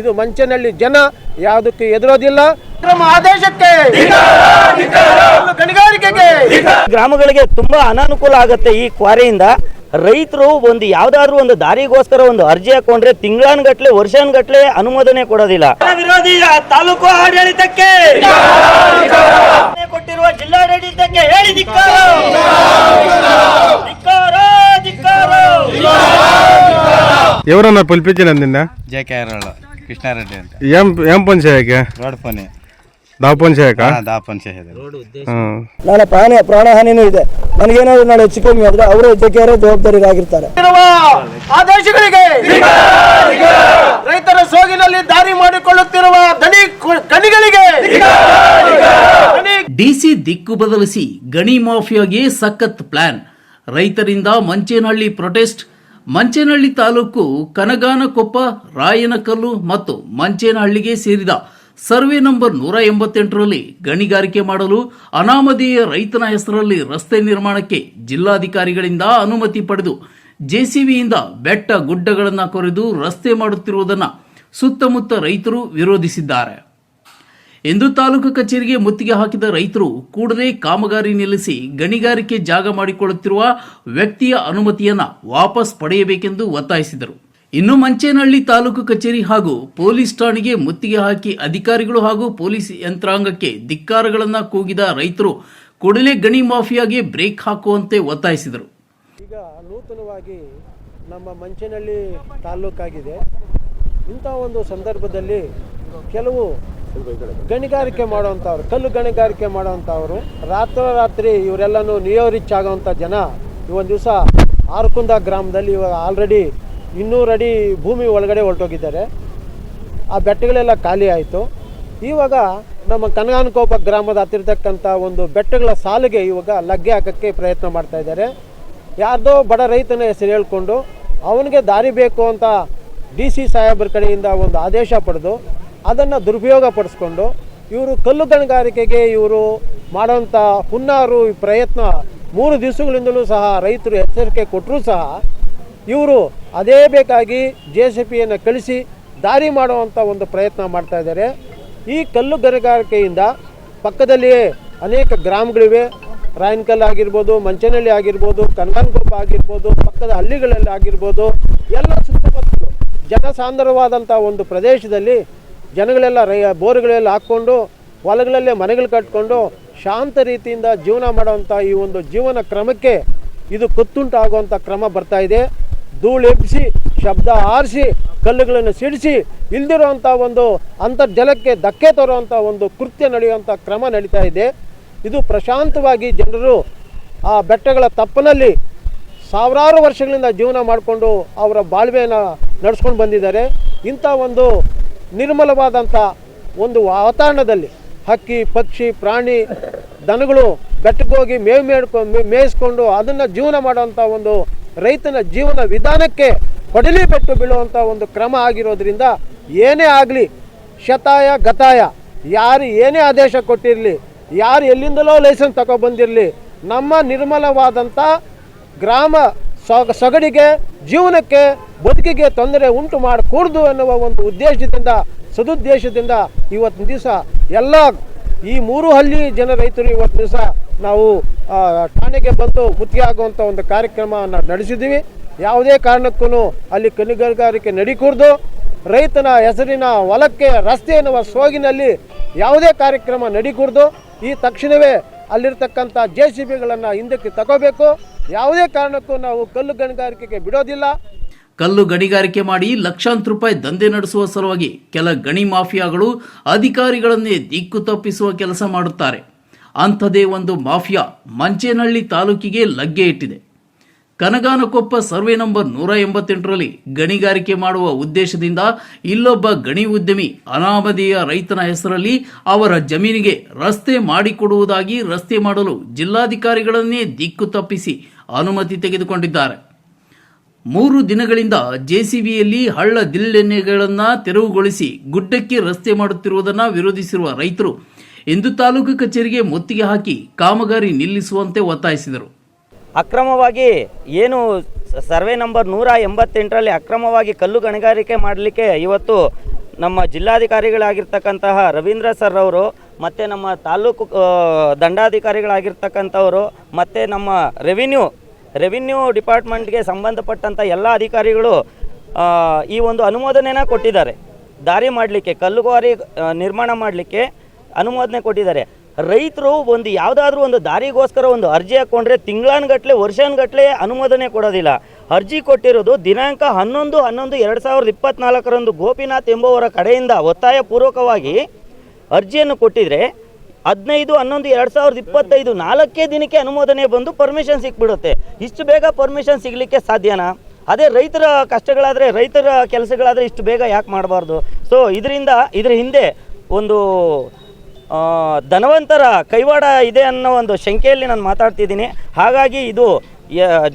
ಇದು ಮಂಚನಹಳ್ಳಿ ಜನ ಯಾವುದಕ್ಕೆ ಎದುರೋದಿಲ್ಲ. ಕ್ರಮ ಆದೇಶಕ್ಕೆ ಗಣಿಗಾರಿಕೆಗೆ ಗ್ರಾಮಗಳಿಗೆ ತುಂಬಾ ಅನಾನುಕೂಲ ಆಗುತ್ತೆ ಈ ಕ್ವಾರೆಯಿಂದ. ರೈತರು ಒಂದು ಯಾವ್ದಾದ್ರು ಒಂದು ದಾರಿಗೋಸ್ಕರ ಒಂದು ಅರ್ಜಿ ಹಾಕೊಂಡ್ರೆ ತಿಂಗಳಾನ್ಗಟ್ಲೆ ವರ್ಷಾನ್ಗಟ್ಲೆ ಅನುಮೋದನೆ ಕೊಡೋದಿಲ್ಲ. ವಿರೋಧಿ ತಾಲೂಕು ಆಡಳಿತಕ್ಕೆ ಕೊಟ್ಟಿರುವ ಜಿಲ್ಲಾಡಳಿತಕ್ಕೆ ಹೇಳಿ ಧಿಕ್ಕಾರ. ಧಿಕ್ಕಾರ, ಧಿಕ್ಕಾರ. ಕೃಷ್ಣಾರೆಡ್ಡಿ ಅಂತ. ಏನ್ ಏನ್ ಪಂಚಾಯಕ್ಕೆ? ರೋಡ್ ಫೋನೆ ದಾವ್ ಪಂಚಾಯಕ ದಾ ಪಂಚಾಯತ್ ನನ್ನ ಪ್ರಾಣ ಪ್ರಾಣ ಹಾನಿನೂ ಇದೆ. ನನಗೇನಾದ್ರು ನಾಳೆ ಹೆಚ್ಚು ಕಮ್ಮಿ ಆದ್ರೆ ಅವರು ಜಗ್ಗೆಯವರು ಜವಾಬ್ದಾರಿಗಾಗಿರ್ತಾರೆ ಆದೇಶಗಳಿಗೆ ರೈತರ ಸೋಗಿನಲ್ಲಿ ದಾರಿ ಮಾಡಿಕೊಳ್ಳುತ್ತಿರುವ ದನಿ ಗಣಿಗಳಿಗೆ ಡಿಸಿ ದಿಕ್ಕು ಬದಲಿಸಿ ಗಣಿ ಮಾಫಿಯಾಗೆ ಸಖತ್ ಪ್ಲಾನ್. ರೈತರಿಂದ ಮಂಚೇನಹಳ್ಳಿ ಪ್ರೊಟೆಸ್ಟ್ ಮಂಚೇನಹಳ್ಳಿ ತಾಲೂಕು ಕನಗಾನಕೊಪ್ಪ, ರಾಯನಕಲ್ಲು ಮತ್ತು ಮಂಚೇನಹಳ್ಳಿಗೆ ಸೇರಿದ ಸರ್ವೆ ನಂಬರ್ ನೂರ ಎಂಬತ್ತೆಂಟರಲ್ಲಿ ಗಣಿಗಾರಿಕೆ ಮಾಡಲು ಅನಾಮಧೇಯ ರೈತನ ಹೆಸರಲ್ಲಿ ರಸ್ತೆ ನಿರ್ಮಾಣಕ್ಕೆ ಜಿಲ್ಲಾಧಿಕಾರಿಗಳಿಂದ ಅನುಮತಿ ಪಡೆದು ಜೆಸಿಬಿಯಿಂದ ಬೆಟ್ಟ ಗುಡ್ಡಗಳನ್ನು ಕೊರೆದು ರಸ್ತೆ ಮಾಡುತ್ತಿರುವುದನ್ನು ಸುತ್ತಮುತ್ತ ರೈತರು ವಿರೋಧಿಸಿದ್ದಾರೆ. ಎಂದು ತಾಲೂಕು ಕಚೇರಿಗೆ ಮುತ್ತಿಗೆ ಹಾಕಿದ ರೈತರು ಕೂಡಲೇ ಕಾಮಗಾರಿ ನಿಲ್ಲಿಸಿ ಗಣಿಗಾರಿಕೆ ಜಾಗ ಮಾಡಿಕೊಳ್ಳುತ್ತಿರುವ ವ್ಯಕ್ತಿಯ ಅನುಮತಿಯನ್ನ ವಾಪಸ್ ಪಡೆಯಬೇಕೆಂದು ಒತ್ತಾಯಿಸಿದರು. ಇನ್ನು ಮಂಚೇನಹಳ್ಳಿ ತಾಲೂಕು ಕಚೇರಿ ಹಾಗೂ ಪೊಲೀಸ್ ಠಾಣೆಗೆ ಮುತ್ತಿಗೆ ಹಾಕಿ ಅಧಿಕಾರಿಗಳು ಹಾಗೂ ಪೊಲೀಸ್ ಯಂತ್ರಾಂಗಕ್ಕೆ ಧಿಕ್ಕಾರಗಳನ್ನು ಕೂಗಿದ ರೈತರು ಕೂಡಲೇ ಗಣಿ ಮಾಫಿಯಾಗೆ ಬ್ರೇಕ್ ಹಾಕುವಂತೆ ಒತ್ತಾಯಿಸಿದರು. ಈಗ ನೂತನವಾಗಿ ನಮ್ಮ ಮಂಚೇನಹಳ್ಳಿ ತಾಲೂಕಾಗಿದೆ. ಇಂಥ ಒಂದು ಸಂದರ್ಭದಲ್ಲಿ ಕೆಲವು ಗಣಿಗಾರಿಕೆ ಮಾಡುವಂಥವ್ರು, ಕಲ್ಲು ಗಣಿಗಾರಿಕೆ ಮಾಡುವಂಥವ್ರು ರಾತ್ರೋರಾತ್ರಿ ಇವರೆಲ್ಲನೂ ನಿಯೋರಿಚ್ ಆಗೋವಂಥ ಜನ ಒಂದು ದಿವಸ ಆರ್ಕುಂದ ಗ್ರಾಮದಲ್ಲಿ ಇವಾಗ ಆಲ್ರೆಡಿ ಇನ್ನೂರು ಅಡಿ ಭೂಮಿ ಒಳಗಡೆ ಹೊರಟೋಗಿದ್ದಾರೆ. ಆ ಬೆಟ್ಟಗಳೆಲ್ಲ ಖಾಲಿ ಆಯಿತು. ಇವಾಗ ನಮ್ಮ ಕನಗಾನಕೋಪ ಗ್ರಾಮದ ಹತ್ತಿರತಕ್ಕಂಥ ಒಂದು ಬೆಟ್ಟಗಳ ಸಾಲಿಗೆ ಇವಾಗ ಲಗ್ಗೆ ಹಾಕೋಕ್ಕೆ ಪ್ರಯತ್ನ ಮಾಡ್ತಾ ಇದ್ದಾರೆ. ಯಾರ್ದೋ ಬಡ ರೈತನ ಹೆಸರು ಹೇಳ್ಕೊಂಡು ಅವನಿಗೆ ದಾರಿ ಬೇಕು ಅಂತ ಡಿ ಸಿ ಸಾಹೇಬ್ರ ಕಡೆಯಿಂದ ಒಂದು ಆದೇಶ ಪಡೆದು ಅದನ್ನು ದುರುಪಯೋಗ ಪಡಿಸ್ಕೊಂಡು ಇವರು ಕಲ್ಲು ಗಣಿಗಾರಿಕೆಗೆ ಇವರು ಮಾಡುವಂಥ ಹುನ್ನಾರು ಪ್ರಯತ್ನ ಮೂರು ದಿವಸಗಳಿಂದಲೂ ಸಹ ರೈತರು ಎಚ್ಚರಿಕೆ ಕೊಟ್ಟರೂ ಸಹ ಇವರು ಅದೇ ಬೇಕಾಗಿ ಜೆ ಸಿ ಪಿಯನ್ನು ಕಳಿಸಿ ದಾರಿ ಮಾಡುವಂಥ ಒಂದು ಪ್ರಯತ್ನ ಮಾಡ್ತಾ ಇದ್ದಾರೆ. ಈ ಕಲ್ಲು ಗಣಿಗಾರಿಕೆಯಿಂದ ಪಕ್ಕದಲ್ಲಿಯೇ ಅನೇಕ ಗ್ರಾಮಗಳಿವೆ. ರಾಯನಕಲ್ ಆಗಿರ್ಬೋದು ಮಂಚನಹಳ್ಳಿ ಆಗಿರ್ಬೋದು ಕನ್ನನಕೊಪ್ಪ ಆಗಿರ್ಬೋದು, ಪಕ್ಕದ ಹಳ್ಳಿಗಳಲ್ಲಿ ಆಗಿರ್ಬೋದು, ಎಲ್ಲ ಸುತ್ತಮುತ್ತಲು ಜನಸಾಂದ್ರವಾದಂಥ ಒಂದು ಪ್ರದೇಶದಲ್ಲಿ ಜನಗಳೆಲ್ಲ ರೈ, ಬೋರ್ಗಳೆಲ್ಲ ಹಾಕ್ಕೊಂಡು, ಹೊಲಗಳಲ್ಲೇ ಮನೆಗಳು ಕಟ್ಕೊಂಡು ಶಾಂತ ರೀತಿಯಿಂದ ಜೀವನ ಮಾಡುವಂಥ ಈ ಒಂದು ಜೀವನ ಕ್ರಮಕ್ಕೆ ಇದು ಕುತ್ತುಂಟಾಗುವಂಥ ಕ್ರಮ ಬರ್ತಾ ಇದೆ. ಧೂಳು ಎಬ್ಬಿಸಿ, ಶಬ್ದ ಆರಿಸಿ, ಕಲ್ಲುಗಳನ್ನು ಸಿಡಿಸಿ ಇಲ್ದಿರುವಂಥ ಒಂದು ಅಂತರ್ಜಲಕ್ಕೆ ಧಕ್ಕೆ ತರುವಂಥ ಒಂದು ಕೃತ್ಯ ನಡೆಯುವಂಥ ಕ್ರಮ ನಡೀತಾ ಇದೆ. ಇದು ಪ್ರಶಾಂತವಾಗಿ ಜನರು ಆ ಬೆಟ್ಟಗಳ ತಪ್ಪನಲ್ಲಿ ಸಾವಿರಾರು ವರ್ಷಗಳಿಂದ ಜೀವನ ಮಾಡಿಕೊಂಡು ಅವರ ಬಾಳ್ವೆಯನ್ನು ನಡೆಸ್ಕೊಂಡು ಬಂದಿದ್ದಾರೆ. ಇಂಥ ಒಂದು ನಿರ್ಮಲವಾದಂಥ ಒಂದು ವಾತಾವರಣದಲ್ಲಿ ಹಕ್ಕಿ, ಪಕ್ಷಿ, ಪ್ರಾಣಿ, ದನಗಳು ಬೆಟ್ಟಕ್ಕೋಗಿ ಮೇವು ಮೇಡ್ಕೊ ಮೇಯಿಸ್ಕೊಂಡು ಅದನ್ನು ಜೀವನ ಮಾಡುವಂಥ ಒಂದು ರೈತನ ಜೀವನ ವಿಧಾನಕ್ಕೆ ಕೊಡಲಿ ಪೆಟ್ಟು ಬೀಳುವಂಥ ಒಂದು ಕ್ರಮ ಆಗಿರೋದ್ರಿಂದ ಏನೇ ಆಗಲಿ ಶತಾಯ, ಗತಾಯ, ಯಾರು ಏನೇ ಆದೇಶ ಕೊಟ್ಟಿರಲಿ, ಯಾರು ಎಲ್ಲಿಂದಲೋ ಲೈಸೆನ್ಸ್ ತಗೊಬಂದಿರಲಿ ನಮ್ಮ ನಿರ್ಮಲವಾದಂಥ ಗ್ರಾಮ ಸೊಗ ಸೊಗಡಿಗೆ ಜೀವನಕ್ಕೆ ಬದುಕಿಗೆ ತೊಂದರೆ ಉಂಟು ಮಾಡಕೂಡ್ದು ಅನ್ನುವ ಒಂದು ಉದ್ದೇಶದಿಂದ, ಸದುದ್ದೇಶದಿಂದ ಇವತ್ತಿನ ದಿವಸ ಎಲ್ಲ ಈ ಮೂರು ಹಳ್ಳಿ ಜನ ರೈತರು ಇವತ್ತು ದಿವಸ ನಾವು ಠಾಣೆಗೆ ಬಂದು ಮುತ್ತಿಗೆ ಒಂದು ಕಾರ್ಯಕ್ರಮವನ್ನು ನಡೆಸಿದ್ದೀವಿ. ಯಾವುದೇ ಕಾರಣಕ್ಕೂ ಅಲ್ಲಿ ಕಣಿಗಾರಿಕೆ ನಡಿಕೂಡ್ದು. ರೈತನ ಹೆಸರಿನ ಹೊಲಕ್ಕೆ, ರಸ್ತೆ ಎನ್ನುವ ಸೋಗಿನಲ್ಲಿ ಯಾವುದೇ ಕಾರ್ಯಕ್ರಮ ನಡಿಕೂಡ್ದು. ಈ ತಕ್ಷಣವೇ ಅಲ್ಲಿರ್ತಕ್ಕಂಥ ಜೆ ಸಿ ಬಿಗಳನ್ನು ಹಿಂದಕ್ಕೆ ತಗೋಬೇಕು. ಯಾವುದೇ ಕಾರಣಕ್ಕೂ ನಾವು ಕಲ್ಲು ಗಣಿಗಾರಿಕೆಗೆ ಬಿಡೋದಿಲ್ಲ. ಕಲ್ಲು ಗಣಿಗಾರಿಕೆ ಮಾಡಿ ಲಕ್ಷಾಂತರ ರೂಪಾಯಿ ದಂಧೆ ನಡೆಸುವ ಸಲುವಾಗಿ ಕೆಲ ಗಣಿ ಮಾಫಿಯಾಗಳು ಅಧಿಕಾರಿಗಳನ್ನೇ ದಿಕ್ಕು ತಪ್ಪಿಸುವ ಕೆಲಸ ಮಾಡುತ್ತಾರೆ. ಅಂಥದೇ ಒಂದು ಮಾಫಿಯಾ ಮಂಚೇನಹಳ್ಳಿ ತಾಲೂಕಿಗೆ ಲಗ್ಗೆ ಇಟ್ಟಿದೆ. ಕನಗಾನಕೊಪ್ಪ ಸರ್ವೆ ನಂಬರ್ ನೂರ ಎಂಬತ್ತೆಂಟರಲ್ಲಿ ಗಣಿಗಾರಿಕೆ ಮಾಡುವ ಉದ್ದೇಶದಿಂದ ಇಲ್ಲೊಬ್ಬ ಗಣಿ ಉದ್ಯಮಿ ಅನಾಮಧೇಯ ರೈತನ ಹೆಸರಲ್ಲಿ ಅವರ ಜಮೀನಿಗೆ ರಸ್ತೆ ಮಾಡಿಕೊಡುವುದಾಗಿ ರಸ್ತೆ ಮಾಡಲು ಜಿಲ್ಲಾಧಿಕಾರಿಗಳನ್ನೇ ದಿಕ್ಕು ತಪ್ಪಿಸಿ ಅನುಮತಿ ತೆಗೆದುಕೊಂಡಿದ್ದಾರೆ. ಮೂರು ದಿನಗಳಿಂದ ಜೆಸಿಬಿಯಲ್ಲಿ ಹಳ್ಳ ದಿಲ್ಲೆನೆಗಳನ್ನು ತೆರವುಗೊಳಿಸಿ ಗುಡ್ಡಕ್ಕೆ ರಸ್ತೆ ಮಾಡುತ್ತಿರುವುದನ್ನು ವಿರೋಧಿಸಿರುವ ರೈತರು ಇಂದು ತಾಲೂಕು ಕಚೇರಿಗೆ ಮುತ್ತಿಗೆ ಹಾಕಿ ಕಾಮಗಾರಿ ನಿಲ್ಲಿಸುವಂತೆ ಒತ್ತಾಯಿಸಿದರು. ಅಕ್ರಮವಾಗಿ ಏನು ಸರ್ವೆ ನಂಬರ್ ನೂರ ಎಂಬತ್ತೆಂಟರಲ್ಲಿ ಅಕ್ರಮವಾಗಿ ಕಲ್ಲು ಗಣಿಗಾರಿಕೆ ಮಾಡಲಿಕ್ಕೆ ಇವತ್ತು ನಮ್ಮ ಜಿಲ್ಲಾಧಿಕಾರಿಗಳಾಗಿರ್ತಕ್ಕಂತಹ ರವೀಂದ್ರ ಸರ್ ಅವರು ಮತ್ತು ನಮ್ಮ ತಾಲೂಕು ದಂಡಾಧಿಕಾರಿಗಳಾಗಿರ್ತಕ್ಕಂಥವರು, ಮತ್ತು ನಮ್ಮ ರೆವಿನ್ಯೂ ರೆವಿನ್ಯೂ ಡಿಪಾರ್ಟ್ಮೆಂಟ್ಗೆ ಸಂಬಂಧಪಟ್ಟಂಥ ಎಲ್ಲ ಅಧಿಕಾರಿಗಳು ಈ ಒಂದು ಅನುಮೋದನೆನ ಕೊಟ್ಟಿದ್ದಾರೆ. ದಾರಿ ಮಾಡಲಿಕ್ಕೆ ಕಲ್ಲುಗಾರಿ ನಿರ್ಮಾಣ ಮಾಡಲಿಕ್ಕೆ ಅನುಮೋದನೆ ಕೊಟ್ಟಿದ್ದಾರೆ. ರೈತರು ಒಂದು ಯಾವುದಾದ್ರೂ ಒಂದು ದಾರಿಗೋಸ್ಕರ ಒಂದು ಅರ್ಜಿ ಹಾಕ್ಕೊಂಡ್ರೆ ತಿಂಗಳಾನ್ಗಟ್ಲೆ, ವರ್ಷಾನ್ಗಟ್ಲೆ ಅನುಮೋದನೆ ಕೊಡೋದಿಲ್ಲ. ಅರ್ಜಿ ಕೊಟ್ಟಿರೋದು ದಿನಾಂಕ ಹನ್ನೊಂದು ಹನ್ನೊಂದು, ಎರಡು ಸಾವಿರದ ಇಪ್ಪತ್ತ್ನಾಲ್ಕರಂದು ಗೋಪಿನಾಥ್ ಎಂಬುವರ ಕಡೆಯಿಂದ ಒತ್ತಾಯ ಪೂರ್ವಕವಾಗಿ ಅರ್ಜಿಯನ್ನು ಕೊಟ್ಟಿದ್ರೆ ಹದಿನೈದು, ಹನ್ನೊಂದು, ಎರಡು ಸಾವಿರದ ಇಪ್ಪತ್ತೈದು ನಾಲ್ಕೇ ದಿನಕ್ಕೆ ಅನುಮೋದನೆ ಬಂದು ಪರ್ಮಿಷನ್ ಸಿಕ್ಬಿಡುತ್ತೆ. ಇಷ್ಟು ಬೇಗ ಪರ್ಮಿಷನ್ ಸಿಗಲಿಕ್ಕೆ ಸಾಧ್ಯನಾ? ಅದೇ ರೈತರ ಕಷ್ಟಗಳಾದರೆ, ರೈತರ ಕೆಲಸಗಳಾದರೆ ಇಷ್ಟು ಬೇಗ ಯಾಕೆ ಮಾಡಬಾರ್ದು? ಸೊ ಇದರಿಂದ, ಇದರ ಹಿಂದೆ ಒಂದು ಧನವಂತರ ಕೈವಾಡ ಇದೆ ಅನ್ನೋ ಒಂದು ಶಂಕೆಯಲ್ಲಿ ನಾನು ಮಾತಾಡ್ತಿದ್ದೀನಿ. ಹಾಗಾಗಿ ಇದು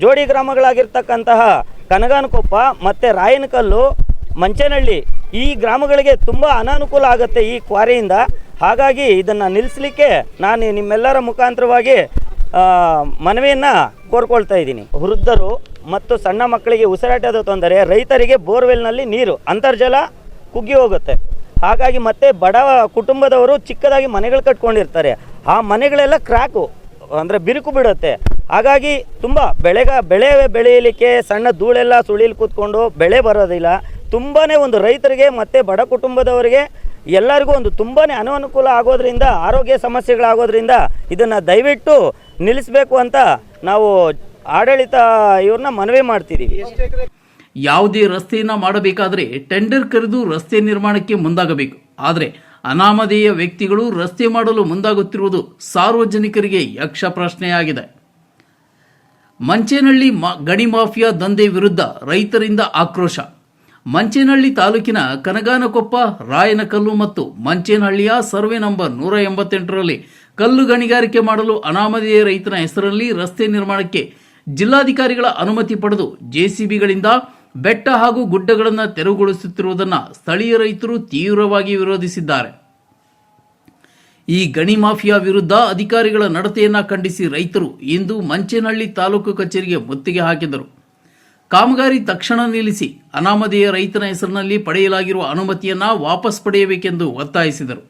ಜೋಡಿ ಗ್ರಾಮಗಳಾಗಿರ್ತಕ್ಕಂತಹ ಕನಗಾನಕೊಪ್ಪ ಮತ್ತು ರಾಯನಕಲ್ಲು ಮಂಚನಹಳ್ಳಿ ಈ ಗ್ರಾಮಗಳಿಗೆ ತುಂಬ ಅನಾನುಕೂಲ ಆಗುತ್ತೆ ಈ ಕ್ವಾರಿಯಿಂದ. ಹಾಗಾಗಿ ಇದನ್ನು ನಿಲ್ಲಿಸಲಿಕ್ಕೆ ನಾನು ನಿಮ್ಮೆಲ್ಲರ ಮುಖಾಂತರವಾಗಿ ಮನವಿಯನ್ನು ಕೋರ್ಕೊಳ್ತಾ ಇದ್ದೀನಿ. ವೃದ್ಧರು ಮತ್ತು ಸಣ್ಣ ಮಕ್ಕಳಿಗೆ ಉಸಿರಾಟದ ತೊಂದರೆ, ರೈತರಿಗೆ ಬೋರ್ವೆಲ್ನಲ್ಲಿ ನೀರು, ಅಂತರ್ಜಲ ಕುಗ್ಗಿ ಹೋಗುತ್ತೆ. ಹಾಗಾಗಿ ಮತ್ತೆ ಬಡ ಕುಟುಂಬದವರು ಚಿಕ್ಕದಾಗಿ ಮನೆಗಳು ಕಟ್ಕೊಂಡಿರ್ತಾರೆ. ಆ ಮನೆಗಳೆಲ್ಲ ಕ್ರ್ಯಾಕು ಅಂದರೆ ಬಿರುಕು ಬಿಡುತ್ತೆ. ಹಾಗಾಗಿ ತುಂಬ ಬೆಳೆಗ, ಬೆಳೆ ಬೆಳೆಯಲಿಕ್ಕೆ ಸಣ್ಣ ಧೂಳೆಲ್ಲ ಸುಳಿಲಿ ಕೂತ್ಕೊಂಡು ಬೆಳೆ ಬರೋದಿಲ್ಲ. ತುಂಬಾ ಒಂದು ರೈತರಿಗೆ ಮತ್ತು ಬಡ ಕುಟುಂಬದವರಿಗೆ ಎಲ್ಲರಿಗೂ ಒಂದು ತುಂಬಾ ಅನನುಕೂಲ ಆಗೋದ್ರಿಂದ, ಆರೋಗ್ಯ ಸಮಸ್ಯೆಗಳಾಗೋದ್ರಿಂದ ಇದನ್ನು ದಯವಿಟ್ಟು ನಿಲ್ಲಿಸಬೇಕು ಅಂತ ನಾವು ಆಡಳಿತ ಇವ್ರನ್ನ ಮನವಿ ಮಾಡ್ತಿದ್ದೀವಿ ಯಾವುದೇ ರಸ್ತೆಯನ್ನು ಮಾಡಬೇಕಾದ್ರೆ ಟೆಂಡರ್ ಕರೆದು ರಸ್ತೆ ನಿರ್ಮಾಣಕ್ಕೆ ಮುಂದಾಗಬೇಕು. ಆದರೆ ಅನಾಮಧೇಯ ವ್ಯಕ್ತಿಗಳು ರಸ್ತೆ ಮಾಡಲು ಮುಂದಾಗುತ್ತಿರುವುದು ಸಾರ್ವಜನಿಕರಿಗೆ ಯಕ್ಷ ಪ್ರಶ್ನೆಯಾಗಿದೆ. ಮಂಚೇನಹಳ್ಳಿ ಮಾ, ಗಣಿ ಮಾಫಿಯಾ ದಂಧೆ ವಿರುದ್ಧ ರೈತರಿಂದ ಆಕ್ರೋಶ. ಮಂಚೇನಹಳ್ಳಿ ತಾಲೂಕಿನ ಕನಗಾನಕೊಪ್ಪ, ರಾಯನಕಲ್ಲು ಮತ್ತು ಮಂಚೇನಹಳ್ಳಿಯ ಸರ್ವೆ ನಂಬರ್ ನೂರ ಎಂಬತ್ತೆಂಟರಲ್ಲಿ ಕಲ್ಲು ಗಣಿಗಾರಿಕೆ ಮಾಡಲು ಅನಾಮಧೇಯ ರೈತನ ಹೆಸರಲ್ಲಿ ರಸ್ತೆ ನಿರ್ಮಾಣಕ್ಕೆ ಜಿಲ್ಲಾಧಿಕಾರಿಗಳ ಅನುಮತಿ ಪಡೆದು ಜೆಸಿಬಿಗಳಿಂದ ಬೆಟ್ಟ ಹಾಗೂ ಗುಡ್ಡಗಳನ್ನು ತೆರವುಗೊಳಿಸುತ್ತಿರುವುದನ್ನು ಸ್ಥಳೀಯ ರೈತರು ತೀವ್ರವಾಗಿ ವಿರೋಧಿಸಿದ್ದಾರೆ. ಈ ಗಣಿ ಮಾಫಿಯಾ ವಿರುದ್ಧ ಅಧಿಕಾರಿಗಳ ನಡತೆಯನ್ನ ಖಂಡಿಸಿ ರೈತರು ಇಂದು ಮಂಚೇನಹಳ್ಳಿ ತಾಲೂಕು ಕಚೇರಿಗೆ ಮುತ್ತಿಗೆ ಹಾಕಿದರು. ಕಾಮಗಾರಿ ತಕ್ಷಣ ನಿಲ್ಲಿಸಿ ಅನಾಮಧೇಯ ರೈತನ ಹೆಸರಿನಲ್ಲಿ ಪಡೆಯಲಾಗಿರುವ ಅನುಮತಿಯನ್ನು ವಾಪಸ್ ಪಡೆಯಬೇಕೆಂದು ಒತ್ತಾಯಿಸಿದರು.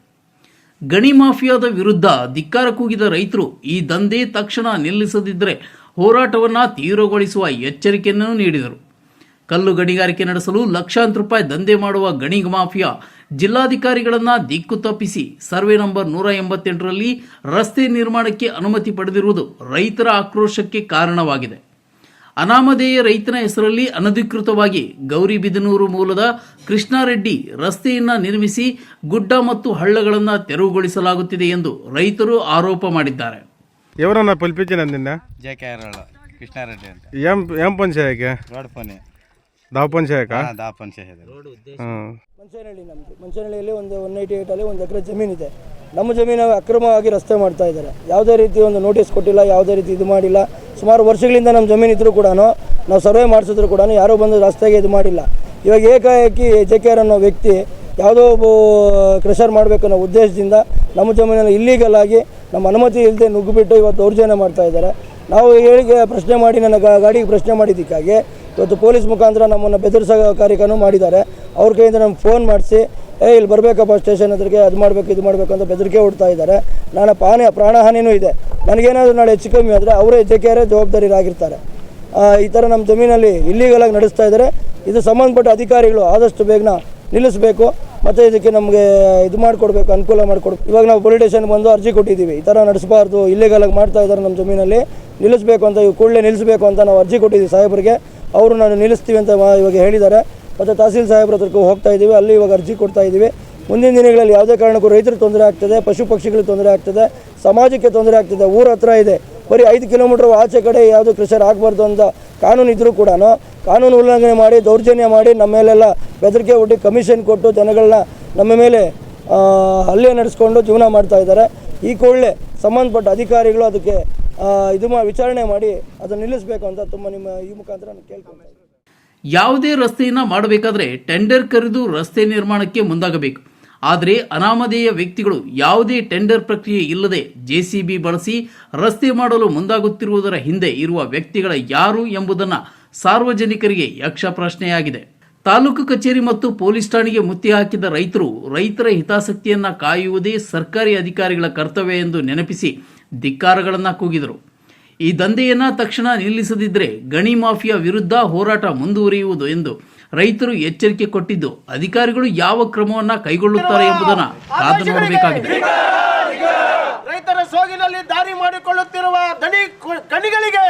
ಗಣಿ ಮಾಫಿಯಾದ ವಿರುದ್ಧ ಧಿಕ್ಕಾರ ಕೂಗಿದ ರೈತರು ಈ ದಂಧೆ ತಕ್ಷಣ ನಿಲ್ಲಿಸದಿದ್ದರೆ ಹೋರಾಟವನ್ನು ತೀವ್ರಗೊಳಿಸುವ ಎಚ್ಚರಿಕೆಯನ್ನು ನೀಡಿದರು. ಕಲ್ಲು ಗಣಿಗಾರಿಕೆ ನಡೆಸಲು ಲಕ್ಷಾಂತರ ರೂಪಾಯಿ ದಂಧೆ ಮಾಡುವ ಗಣಿ ಮಾಫಿಯಾ ಜಿಲ್ಲಾಧಿಕಾರಿಗಳನ್ನು ದಿಕ್ಕು ತಪ್ಪಿಸಿ ಸರ್ವೆ ನಂಬರ್ ನೂರ ಎಂಬತ್ತೆಂಟರಲ್ಲಿ ರಸ್ತೆ ನಿರ್ಮಾಣಕ್ಕೆ ಅನುಮತಿ ಪಡೆದಿರುವುದು ರೈತರ ಆಕ್ರೋಶಕ್ಕೆ ಕಾರಣವಾಗಿದೆ. ಅನಾಮಧೇಯ ರೈತನ ಹೆಸರಲ್ಲಿ ಅನಧಿಕೃತವಾಗಿ ಗೌರಿಬಿದನೂರು ಮೂಲದ ಕೃಷ್ಣಾರೆಡ್ಡಿ ರಸ್ತೆಯನ್ನ ನಿರ್ಮಿಸಿ ಗುಡ್ಡ ಮತ್ತು ಹಳ್ಳಗಳನ್ನು ತೆರವುಗೊಳಿಸಲಾಗುತ್ತಿದೆ ಎಂದು ರೈತರು ಆರೋಪ ಮಾಡಿದ್ದಾರೆ ఎవరన్నా పిలిపించిన నిన్న ಜೆ ಕೆ ಆರ್ ಕೃಷ್ಣಾರೆಡ್ಡಿ ಅಂತ ఏం ఏం పని చేయక ರೋಡ್ ಪೋನಿ దావ పని చేయక ಹಾ ದಾ ಪಂಚೆ ಹೆದರು ಮಂಚೇನಹಳ್ಳಿ ನಮ್ಮದು ಮಂಚನಹಳ್ಳಿಯಲ್ಲಿ ಒಂದು ಒನ್ ಏಯ್ಟಿ ಏಯ್ಟಲ್ಲಿ ಒಂದು ಎಕರೆ ಜಮೀನಿದೆ. ನಮ್ಮ ಜಮೀನು ಅಕ್ರಮವಾಗಿ ರಸ್ತೆ ಮಾಡ್ತಾ ಇದ್ದಾರೆ. ಯಾವುದೇ ರೀತಿ ಒಂದು ನೋಟಿಸ್ ಕೊಟ್ಟಿಲ್ಲ, ಯಾವುದೇ ರೀತಿ ಇದು ಮಾಡಿಲ್ಲ. ಸುಮಾರು ವರ್ಷಗಳಿಂದ ನಮ್ಮ ಜಮೀನು ಇದ್ದರೂ ಕೂಡ ನಾವು ಸರ್ವೆ ಮಾಡಿಸಿದ್ರು ಕೂಡ ಯಾರೂ ಬಂದು ರಸ್ತೆಗೆ ಇದು ಮಾಡಿಲ್ಲ. ಇವಾಗ ಏಕಾಏಕಿ ಜೆ ಕೆ ಆರ್ ಅನ್ನೋ ವ್ಯಕ್ತಿ ಯಾವುದೋ ಒಬ್ಬ ಕ್ರೆಷರ್ ಮಾಡಬೇಕು ಅನ್ನೋ ಉದ್ದೇಶದಿಂದ ನಮ್ಮ ಜಮೀನಲ್ಲಿ ಇಲ್ಲೀಗಲ್ ಆಗಿ ನಮ್ಮ ಅನುಮತಿ ಇಲ್ಲದೆ ನುಗ್ಗಿಬಿಟ್ಟು ಇವತ್ತು ದೌರ್ಜನ್ಯ ಮಾಡ್ತಾ ಇದ್ದಾರೆ. ನಾವು ಹೇಳಿಕೆ ಪ್ರಶ್ನೆ ಮಾಡಿ ನನ್ನ ಗಾಡಿಗೆ ಪ್ರಶ್ನೆ ಮಾಡಿದ್ದಕ್ಕಾಗಿ ಇವತ್ತು ಪೊಲೀಸ್ ಮುಖಾಂತರ ನಮ್ಮನ್ನು ಬೆದರಿಸೋ ಕಾರ್ಯಕ್ರಮ ಮಾಡಿದ್ದಾರೆ. ಅವ್ರ ಕೈಯಿಂದ ನಮ್ಗೆ ಫೋನ್ ಮಾಡಿಸಿ ಏ ಇಲ್ಲಿ ಬರಬೇಕಪ್ಪ ಸ್ಟೇಷನ್ ಹತ್ರಕ್ಕೆ ಅದು ಮಾಡಬೇಕು ಇದು ಮಾಡಬೇಕು ಅಂತ ಬೆದರಿಕೆ ಹುಡ್ತಾ ಇದ್ದಾರೆ. ನಾನು ಪಾನೆ ಪ್ರಾಣಹಾನಿನೂ ಇದೆ. ನನಗೇನಾದರೂ ನಾಳೆ ಹೆಚ್ಚು ಕಮ್ಮಿ ಆದರೆ ಅವರೇ ಜೆ ಕೆ ಆರೇ ಜವಾಬ್ದಾರಿರಾಗಿರ್ತಾರೆ. ಆ, ಈ ಥರ ನಮ್ಮ ಜಮೀನಲ್ಲಿ ಇಲ್ಲೀಗಲಾಗಿ ನಡೆಸ್ತಾ ಇದ್ದಾರೆ. ಇದು ಸಂಬಂಧಪಟ್ಟ ಅಧಿಕಾರಿಗಳು ಆದಷ್ಟು ಬೇಗನ ನಿಲ್ಲಿಸಬೇಕು. ಮತ್ತು ಇದಕ್ಕೆ ನಮಗೆ ಇದು ಮಾಡಿಕೊಡ್ಬೇಕು, ಅನುಕೂಲ ಮಾಡಿಕೊಡ್ಬೇಕು. ಇವಾಗ ನಾವು ಪೊಲೀಸ್ ಸ್ಟೇಷನ್ ಬಂದು ಅರ್ಜಿ ಕೊಟ್ಟಿದ್ದೀವಿ. ಈ ಥರ ನಡೆಸಬಾರ್ದು ಆಗಿ ಮಾಡ್ತಾ ಇದ್ದಾರೆ ನಮ್ಮ ಜಮೀನಲ್ಲಿ. ನಿಲ್ಲಿಸಬೇಕು ಅಂತ ಇವು ಕೂಡಲೇ ನಿಲ್ಲಿಸಬೇಕು ಅಂತ ನಾವು ಅರ್ಜಿ ಕೊಟ್ಟಿದ್ದೀವಿ ಸಾಹೇಬರಿಗೆ. ಅವರು ನಾನು ನಿಲ್ಲಿಸ್ತೀವಿ ಅಂತ ಇವಾಗ ಹೇಳಿದ್ದಾರೆ. ಮತ್ತು ತಹಸೀಲ್ ಸಾಹೇಬ್ರ ಹತ್ರಕ್ಕೂ ಹೋಗ್ತಾ ಇದ್ದೀವಿ. ಅಲ್ಲಿ ಇವಾಗ ಅರ್ಜಿ ಕೊಡ್ತಾ ಇದ್ದೀವಿ. ಮುಂದಿನ ದಿನಗಳಲ್ಲಿ ಯಾವುದೇ ಕಾರಣಕ್ಕೂ ರೈತರು ತೊಂದರೆ ಆಗ್ತದೆ, ಪಶು ಪಕ್ಷಿಗಳಿಗೆ ತೊಂದರೆ ಆಗ್ತದೆ, ಸಮಾಜಕ್ಕೆ ತೊಂದರೆ ಆಗ್ತದೆ, ಊರ ಹತ್ರ ಇದೆ. ಬರೀ ಐದು ಕಿಲೋಮೀಟ್ರ್ ಆಚೆ ಕಡೆ ಯಾವುದು ಕೃಷರ್ ಆಗಬಾರ್ದು ಅಂತ ಕಾನೂನು ಇದ್ದರೂ ಕೂಡ ಕಾನೂನು ಉಲ್ಲಂಘನೆ ಮಾಡಿ, ದೌರ್ಜನ್ಯ ಮಾಡಿ ನಮ್ಮ ಮೇಲೆಲ್ಲ ಬೆದರಿಕೆ ಒಡ್ಡಿ ಕಮಿಷನ್ ಕೊಟ್ಟು ಜನಗಳನ್ನ ನಮ್ಮ ಮೇಲೆ ಹಲ್ಲೆ ನಡೆಸ್ಕೊಂಡು ಜೀವನ ಮಾಡ್ತಾ ಇದ್ದಾರೆ. ಈ ಕೂಡಲೇ ಸಂಬಂಧಪಟ್ಟ ಅಧಿಕಾರಿಗಳು ಅದಕ್ಕೆ ಇದು ಮಾ, ವಿಚಾರಣೆ ಮಾಡಿ ಅದನ್ನು ನಿಲ್ಲಿಸಬೇಕು ಅಂತ ತುಂಬ ನಿಮ್ಮ ಈ ಮುಖಾಂತರ ಇದ್ದೀನಿ ಯಾವುದೇ ರಸ್ತೆಯನ್ನು ಮಾಡಬೇಕಾದ್ರೆ ಟೆಂಡರ್ ಕರೆದು ರಸ್ತೆ ನಿರ್ಮಾಣಕ್ಕೆ ಮುಂದಾಗಬೇಕು. ಆದರೆ ಅನಾಮಧೇಯ ವ್ಯಕ್ತಿಗಳು ಯಾವುದೇ ಟೆಂಡರ್ ಪ್ರಕ್ರಿಯೆ ಇಲ್ಲದೆ ಜೆಸಿಬಿ ಬಳಸಿ ರಸ್ತೆ ಮಾಡಲು ಮುಂದಾಗುತ್ತಿರುವುದರ ಹಿಂದೆ ಇರುವ ವ್ಯಕ್ತಿಗಳ ಯಾರು ಎಂಬುದನ್ನು ಸಾರ್ವಜನಿಕರಿಗೆ ಯಕ್ಷ ಪ್ರಶ್ನೆಯಾಗಿದೆ. ತಾಲೂಕು ಕಚೇರಿ ಮತ್ತು ಪೊಲೀಸ್ ಠಾಣೆಗೆ ಮುತ್ತಿ ಹಾಕಿದ ರೈತರು ರೈತರ ಹಿತಾಸಕ್ತಿಯನ್ನ ಕಾಯುವುದೇ ಸರ್ಕಾರಿ ಅಧಿಕಾರಿಗಳ ಕರ್ತವ್ಯ ಎಂದು ನೆನಪಿಸಿ ಧಿಕ್ಕಾರಗಳನ್ನು ಕೂಗಿದರು. ಈ ದಂಧೆಯನ್ನ ತಕ್ಷಣ ನಿಲ್ಲಿಸದಿದ್ದರೆ ಗಣಿ ಮಾಫಿಯಾ ವಿರುದ್ಧ ಹೋರಾಟ ಮುಂದುವರಿಯುವುದು ಎಂದು ರೈತರು ಎಚ್ಚರಿಕೆ ಕೊಟ್ಟಿದ್ದು ಅಧಿಕಾರಿಗಳು ಯಾವ ಕ್ರಮವನ್ನ ಕೈಗೊಳ್ಳುತ್ತಾರೆ ಎಂಬುದನ್ನು ಕಾದು ನೋಡಬೇಕಾಗಿದೆ ರೈತರ ಸೋಗಿನಲ್ಲಿ ದಾರಿ ಮಾಡಿಕೊಳ್ಳುತ್ತಿರುವ ದನಿ ಕಣಿಗಳಿಗೆ.